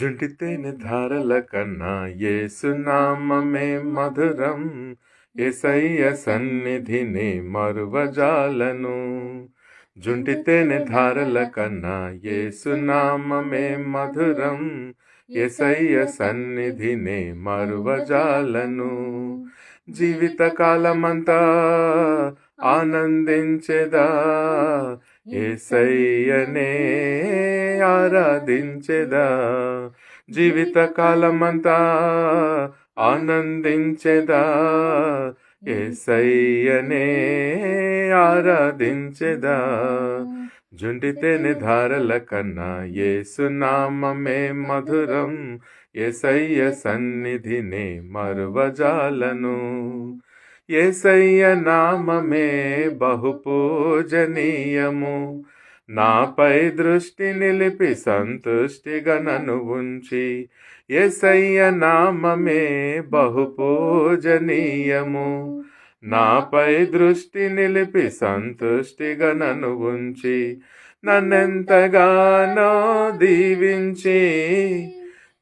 జుంటితేనె ధారల కన్నా ఏసునామమే మధురం. ఎసయ్య సన్నిధిని మరువజాలను. జుంటితేనె ధారల కన్నా ఏసునామమే మధురం. ఎసయ్య సన్నిధిని మరువజాలను. జీవితకాలమంతా ఆనందించెదా? ఏసయ్యనే ఆరాధించెదా. జీవితకాలమంతా ఆనందించెదా. ఏసయ్యనే ఆరాధించెదా. జుండితేని ధారల కన్నా ఏసునామమే మధురం. ఏసయ్య సన్నిధినే మరువజాలను. ఏసయ్య నామమే బహుపూజనీయము. నాపై దృష్టి నిలిపి సంతుష్టిగా నన్ను ఉంచి ఎసయ్య నామమే బహుపూజనీయము. నాపై దృష్టి నిలిపి సంతుష్టిగా నన్ను ఉంచి నన్నెంతగానో దీవించి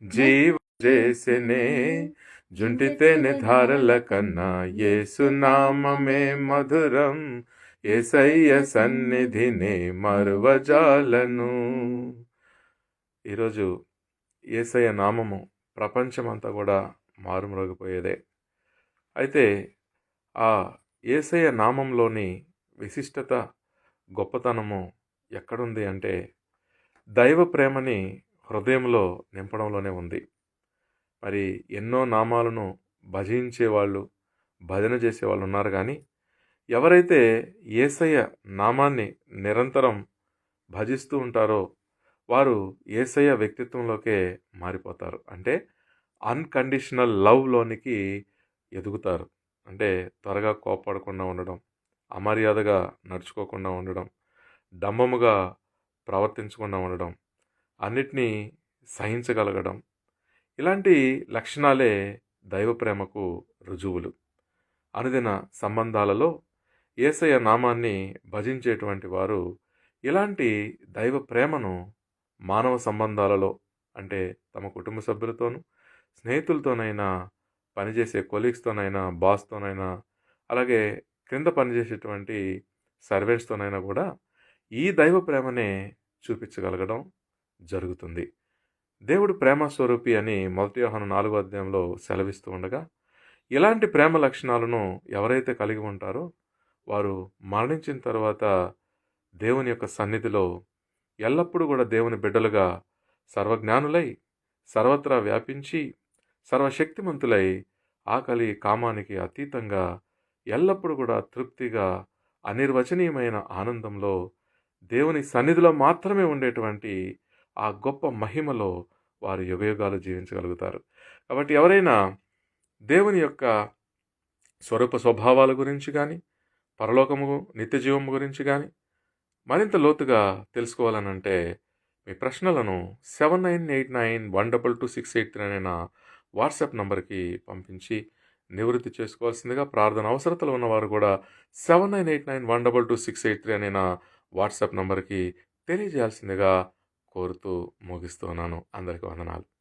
జీవ చేసినే జుంటితేనె ధారల కన్నా ఏసునామమే మధురం. ఏసయ్య సన్నిధిని మరువజాలను. ఈరోజు ఏసయ్య నామము ప్రపంచమంతా కూడా మారుమ్రోగిపోయేదే. అయితే ఆ ఏసయ్య నామంలోని విశిష్టత గొప్పతనము ఎక్కడుంది అంటే దైవ ప్రేమని హృదయంలో నింపడంలోనే ఉంది. మరి ఎన్నో నామాలను భజించే వాళ్ళు భజన చేసే వాళ్ళు ఉన్నారు కానీ ఎవరైతే ఏసయ్య నామాన్ని నిరంతరం భజిస్తూ ఉంటారో వారు ఏసయ్య వ్యక్తిత్వంలోకే మారిపోతారు. అంటే అన్కండిషనల్ లవ్లోనికి ఎదుగుతారు. అంటే త్వరగా కోపడకుండా ఉండడం అమర్యాదగా నడుచుకోకుండా ఉండడం డంబముగా ప్రవర్తించకుండా ఉండడం అన్నిటినీ సహించగలగడం ఇలాంటి లక్షణాలే దైవ ప్రేమకు రుజువులు. అనుదిన సంబంధాలలో ఏసయ నామాన్ని భజించేటువంటి వారు ఇలాంటి దైవ ప్రేమను మానవ సంబంధాలలో అంటే తమ కుటుంబ సభ్యులతోనూ స్నేహితులతోనైనా పనిచేసే కొలీగ్స్తోనైనా బాస్తోనైనా అలాగే క్రింద పనిచేసేటువంటి సర్వెంట్స్తోనైనా కూడా ఈ దైవ ప్రేమనే చూపించగలగడం జరుగుతుంది. దేవుడు ప్రేమ స్వరూపి అని మొదటి యోహాను నాలుగో అధ్యాయంలో సెలవిస్తూ ఉండగా ఇలాంటి ప్రేమ లక్షణాలను ఎవరైతే కలిగి ఉంటారో వారు మరణించిన తర్వాత దేవుని యొక్క సన్నిధిలో ఎల్లప్పుడూ కూడా దేవుని బిడ్డలుగా సర్వజ్ఞానులై సర్వత్రా వ్యాపించి సర్వశక్తిమంతులై ఆకలి కామానికి అతీతంగా ఎల్లప్పుడూ కూడా తృప్తిగా అనిర్వచనీయమైన ఆనందంలో దేవుని సన్నిధిలో మాత్రమే ఉండేటువంటి ఆ గొప్ప మహిమలో వారు యుగయుగాలు జీవించగలుగుతారు. కాబట్టి ఎవరైనా దేవుని యొక్క స్వరూప స్వభావాల గురించి కానీ పరలోకము నిత్య జీవము గురించి కానీ మరింత లోతుగా తెలుసుకోవాలనంటే మీ ప్రశ్నలను seven nine eight nine one double two six eight three అనే వాట్సాప్ నంబర్కి పంపించి నివృత్తి చేసుకోవాల్సిందిగా ప్రార్థన అవసరతలు ఉన్నవారు కూడా seven nine eight nine one double two six eight three అనే వాట్సాప్ నంబర్కి తెలియజేయాల్సిందిగా కోరుతూ ముగిస్తున్నాను. అందరికీ వందనాలు.